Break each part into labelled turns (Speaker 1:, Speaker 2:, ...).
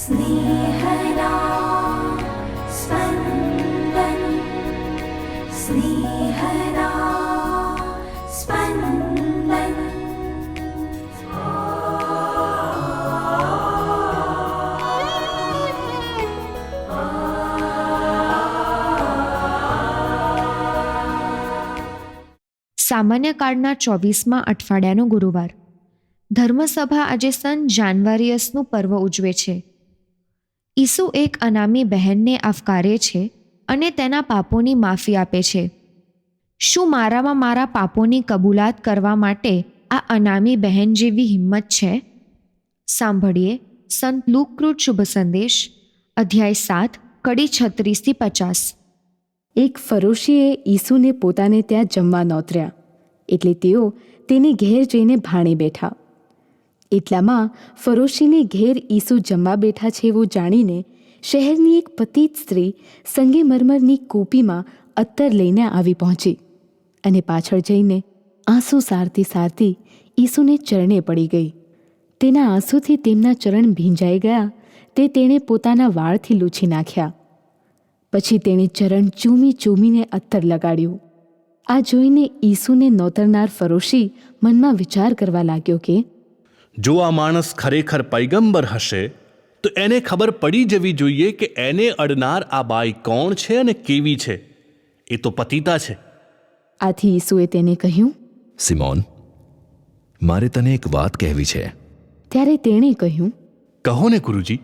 Speaker 1: स्नेहदा स्पन्दन् स्नेहदा स्पन्दन्
Speaker 2: સામાન્ય કાળના ચોવીસમાં અઠવાડિયાનો ગુરુવાર ધર્મસભા આજે સન જાન્વારિયસનું પર્વ ઉજવે છે ઈસુ એક અનામી બહેનને આવકારે છે અને તેના પાપોની માફી આપે છે. શું મારામાં મારા પાપોની કબૂલાત કરવા માટે આ અનામી બહેન જેવી હિંમત છે? સાંભળીએ સંત લુકૃત શુભ સંદેશ, અધ્યાય સાત, કડી છત્રીસથી પચાસ.
Speaker 3: એક ફરોશીએ ઈસુને પોતાને ત્યાં જમવા નોતર્યા. એટલે તેઓ તેની ઘેર જઈને ભાણે બેઠા. એટલામાં ફરોશીને ઘેર ઈસુ જમવા બેઠા છે એવું જાણીને શહેરની એક પતિત સ્ત્રી સંગેમરમરની કોપીમાં અત્તર લઈને આવી પહોંચી અને પાછળ જઈને આંસુ સારતી સારતી ઈસુને ચરણે પડી ગઈ. તેના આંસુથી તેમના ચરણ ભીંજાઈ ગયા, તે તેણે પોતાના વાળથી લૂછી નાખ્યા. પછી તેણે ચરણ ચૂમી ચૂમીને અત્તર લગાડ્યું. આ જોઈને ઈસુને નોતરનાર ફરોશી મનમાં વિચાર કરવા લાગ્યો કે
Speaker 4: જો આ માણસ ખરેખર પૈગંબર હશે તો એને ખબર પડી જવી જોઈએ કે એને અડનાર આ બાઈ કોણ છે અને કેવી છે. એ તો પતિતા છે.
Speaker 3: આથી ઈસુએ તેને કહ્યું
Speaker 5: સિમોન મારે તને એક વાત કહેવી છે.
Speaker 3: ત્યારે તેણે કહ્યું
Speaker 4: કહો ને ગુરુજી.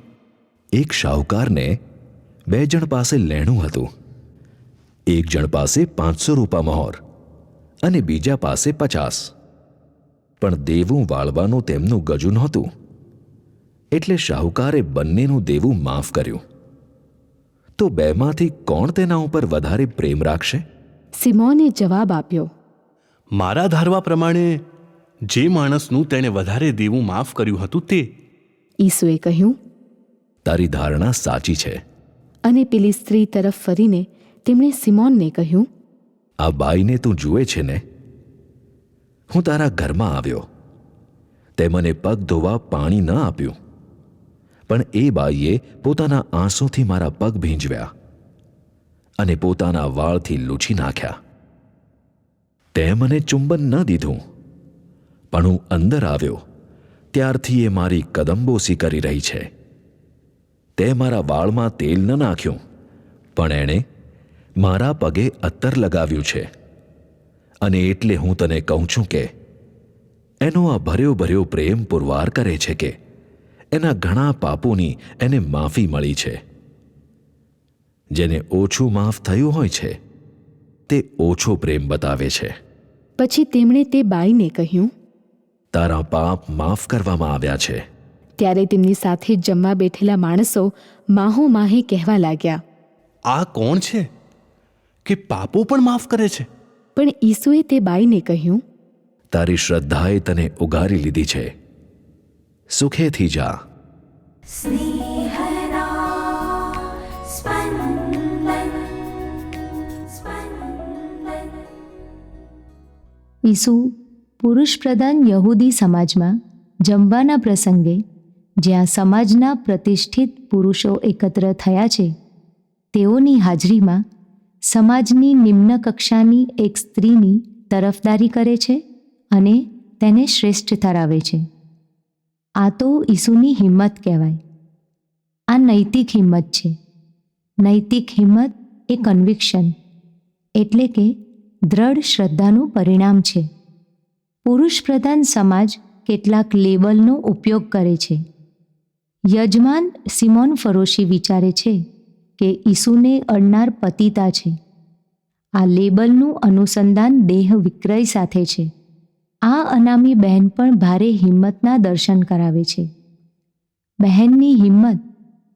Speaker 5: એક શાહુકારને બે જણ પાસે લેણું હતું. એક જણ પાસે પાંચસો રૂપા મહોર અને બીજા પાસે પચાસ. પણ દેવું વાળવાનું તેમનું ગજુ નહોતું. એટલે શાહુકારે બંનેનું દેવું માફ કર્યું. તો બેમાંથી કોણ તેના ઉપર વધારે પ્રેમ રાખશે?
Speaker 3: સિમોને જવાબ આપ્યો
Speaker 4: મારા ધારવા પ્રમાણે જે માણસનું તેણે વધારે દેવું માફ કર્યું હતું તે.
Speaker 3: ઈસુએ કહ્યું
Speaker 5: તારી ધારણા સાચી છે.
Speaker 3: અને પેલી સ્ત્રી તરફ ફરીને તેમણે સિમોનને કહ્યું
Speaker 5: આ બાઈને તું જુએ છે ને? હું તારા ઘરમાં આવ્યો. તે મને પગ ધોવા પાણી ન આપ્યું. પણ એ બાઈએ પોતાના આંસુથી મારા પગ ભીંજવ્યા અને પોતાના વાળથી લૂછી નાખ્યા. તે મને ચુંબન ન દીધું. પણ હું અંદર આવ્યો. ત્યારથી એ મારી કદમબોસી કરી રહી છે. તે મારા વાળમાં તેલ ન નાખ્યું. પણ એણે મારા પગે અત્તર લગાવ્યું છે. અને એટલે હું તને કહું છું કે એનો આ ભર્યો ભર્યો પ્રેમ પુરવાર કરે છે કે એના ઘણા પાપોની એને માફી મળી છે. જેને ઓછું માફ થયું હોય છે તે ઓછો પ્રેમ બતાવે છે.
Speaker 3: પછી તેમણે તે બાઈને કહ્યું
Speaker 5: તારા પાપ માફ કરવામાં આવ્યા છે.
Speaker 3: ત્યારે તેમની સાથે જમવા બેઠેલા માણસો માહો માહે કહેવા લાગ્યા.
Speaker 4: આ કોણ છે? કે પાપો પણ માફ કરે છે?
Speaker 3: પણ ઈસુએ તે બાઈને કહ્યું
Speaker 5: તારી શ્રદ્ધાએ તને ઉગારી લીધી છે. સુખેથી જા.
Speaker 6: ઈસુ પુરુષ પ્રધાન યહૂદી સમાજમાં જમવાના પ્રસંગે જ્યાં સમાજના પ્રતિષ્ઠિત પુરુષો એકત્ર થયા છે તેઓની હાજરીમાં સમાજની નિમ્ન કક્ષાની એક સ્ત્રીની તરફદારી કરે છે અને તેને શ્રેષ્ઠ ઠરાવે છે. આ તો ઈસુની હિંમત કહેવાય. આ નૈતિક હિંમત છે. નૈતિક હિંમત એ કન્વિક્શન એટલે કે દ્રઢ શ્રદ્ધાનું પરિણામ છે. પુરુષ પ્રધાન સમાજ કેટલાક લેબલનો ઉપયોગ કરે છે. યજમાન સિમોન ફરોશી વિચારે છે કે ઈસુને અડનાર પતિતા છે. આ લેબલનું અનુસંધાન દેહ વિક્રય સાથે છે. આ અનામી બહેન પણ ભારે હિંમતના દર્શન કરાવે છે. બહેનની હિંમત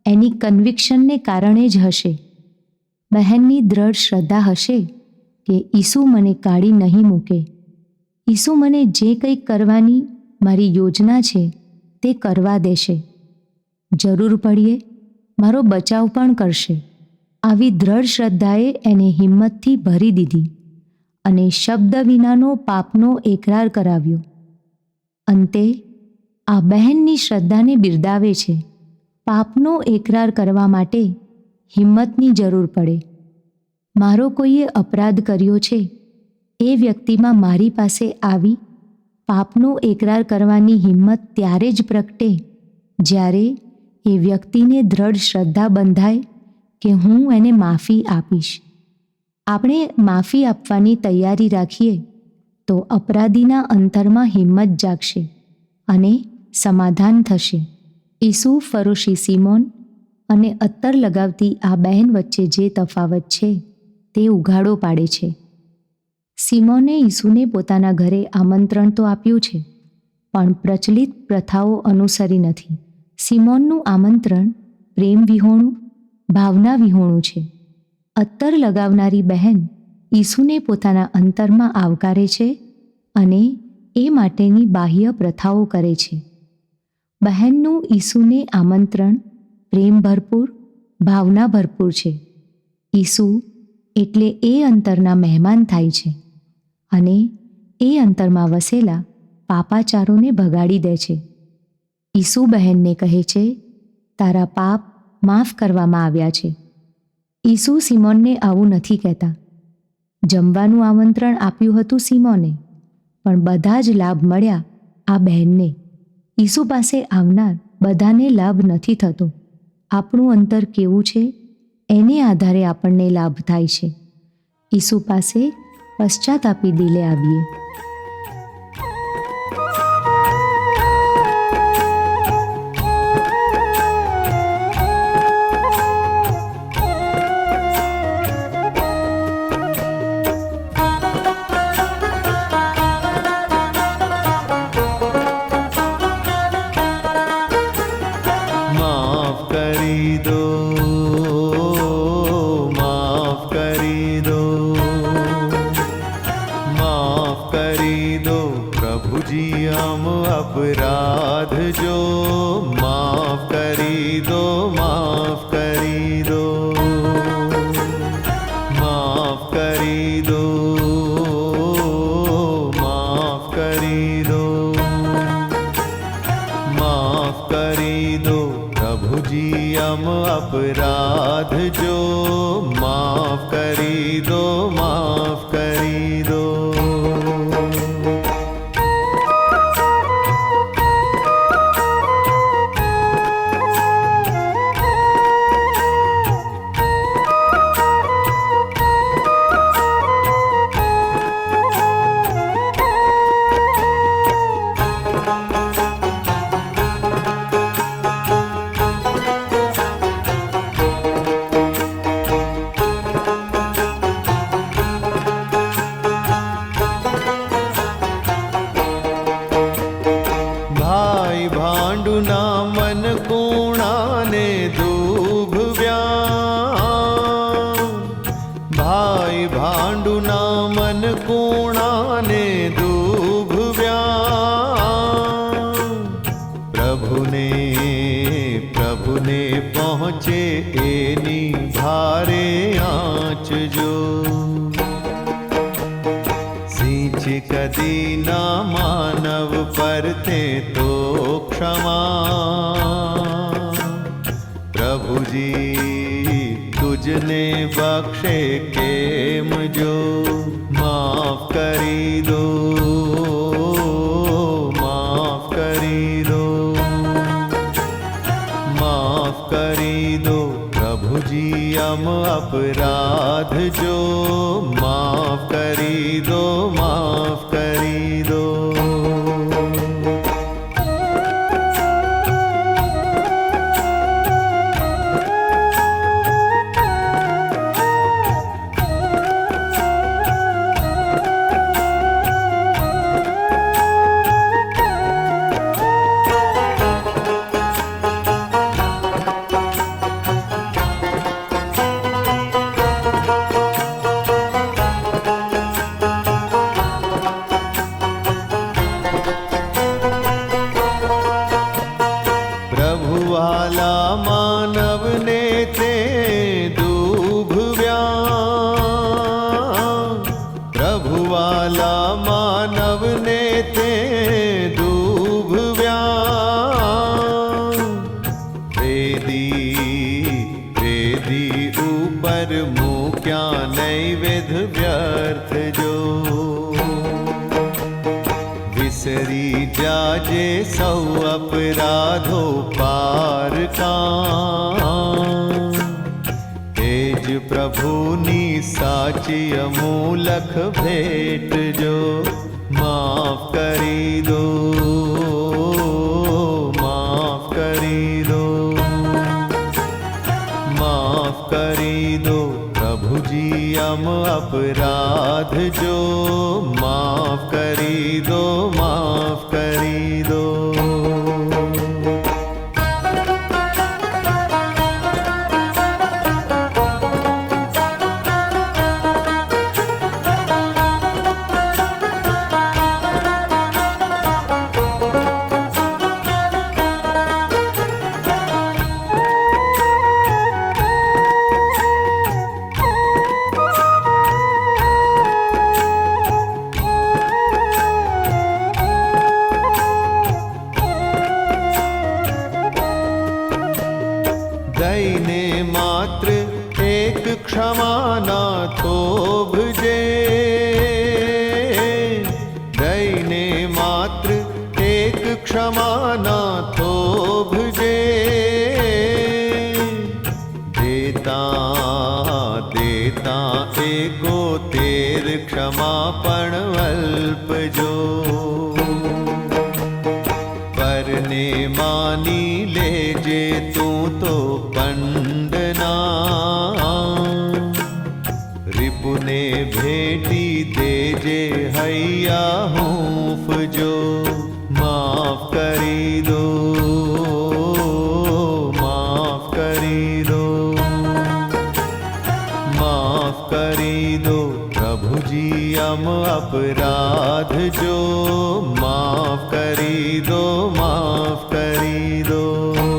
Speaker 6: એની કન્વિક્શનને કારણે જ હશે. બહેનની દ્રઢ શ્રદ્ધા હશે કે ઈસુ મને કાઢી નહીં મૂકે. ઈસુ મને જે કંઈ કરવાની મારી યોજના છે તે કરવા દેશે. જરૂર પડીએ. મારો બચાવ પણ કરશે. આવી દ્રઢ શ્રદ્ધાએ એને હિંમતથી ભરી દીધી અને શબ્દ વિનાનો પાપનો એકરાર કરાવ્યો. અંતે, આ બહેનની શ્રદ્ધાને બિરદાવે છે. પાપનો એકરાર કરવા માટે હિંમતની જરૂર પડે. મારો કોઈએ અપરાધ કર્યો છે, એ વ્યક્તિમાં મારી પાસે આવી પાપનો એકરાર કરવાની હિંમત ત્યારે જ પ્રગટે જ્યારે એ વ્યક્તિને દ્રઢ શ્રદ્ધા બંધાય કે હું એને માફી આપીશ. આપણે માફી આપવાની તૈયારી રાખીએ તો અપરાધીના અંતરમાં હિંમત જાગશે અને સમાધાન થશે. ઈસુ ફરોશી સિમોન અને અત્તર લગાવતી આ બહેન વચ્ચે જે તફાવત છે તે ઉઘાડો પાડે છે. સિમોને ઈસુને પોતાના ઘરે આમંત્રણ તો આપ્યું છે, પણ પ્રચલિત પ્રથાઓ અનુસરી નથી. સિમોનનું આમંત્રણ પ્રેમ વિહોણું, ભાવના વિહોણું છે. અત્તર લગાવનારી બહેન ઈસુને પોતાના અંતરમાં આવકારે છે અને એ માટેની બાહ્ય પ્રથાઓ કરે છે. બહેનનું ઈસુને આમંત્રણ પ્રેમ ભરપૂર, ભાવના ભરપૂર છે. ઈસુ એટલે એ અંતરના મહેમાન થાય છે અને એ અંતરમાં વસેલા પાપાચારોને ભગાડી દે છે. ઈસુ બહેનને કહે છે, તારા પાપ માફ કરવામાં આવ્યા છે. ઈસુ સિમોનને આવું નથી કહેતા. જમવાનું આમંત્રણ આપ્યું હતું સિમોને, પણ બધા જ લાભ મળ્યા આ બહેનને. ઈસુ પાસે આવનાર બધાને લાભ નથી થતો. આપણું અંતર કેવું છે? એને આધારે આપણને લાભ થાય છે. ઈસુ પાસે પશ્ચાતાપી દિલે આવીએ.
Speaker 7: અપરાધ મન કોણાને દુભવ્યા ભાઈ ભાંડુના મન કોણાને દુભવ્યા પ્રભુને પ્રભુને પહોંચે એની ભારે આંચજો સિંચ કદી ના માનવ પરતે તો ક્ષમા. પ્રભુજી, તુજને બક્ષે કેમ જો માફ કરી દો, માફ કરી દો, માફ કરી દો. પ્રભુજી અમ અપરાધ જો જાજે સૌ અપરાધો પાર કાં તેજ પ્રભુની સાચી અમૂલખ ભેટ જો દઈને માત્ર એક ક્ષમાના થોભજે. પરને માની લેજે તું તો પંડના. રિપુને ભેટી દેજે હૈયા હૂંફજો માફ કરી દો. અપરાધ જો માફ કરી દો માફ કરી દો.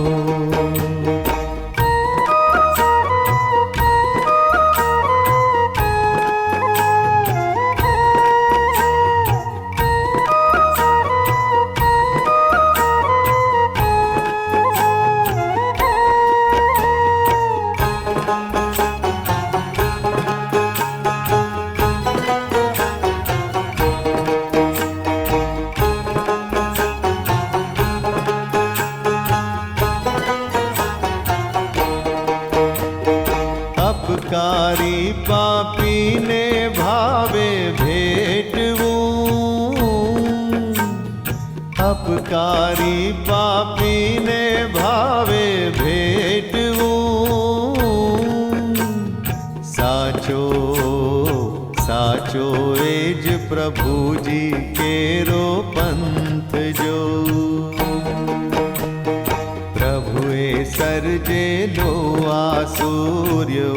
Speaker 7: સર્જેલો આ સૂર્ય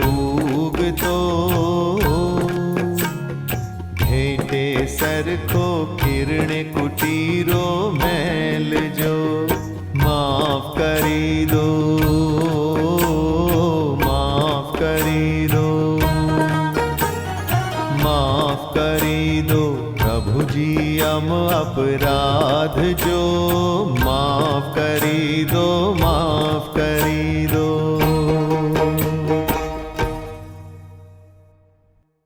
Speaker 7: ઉગતો. ભેટે સરખો કિરણ કુટીરો મેલજો.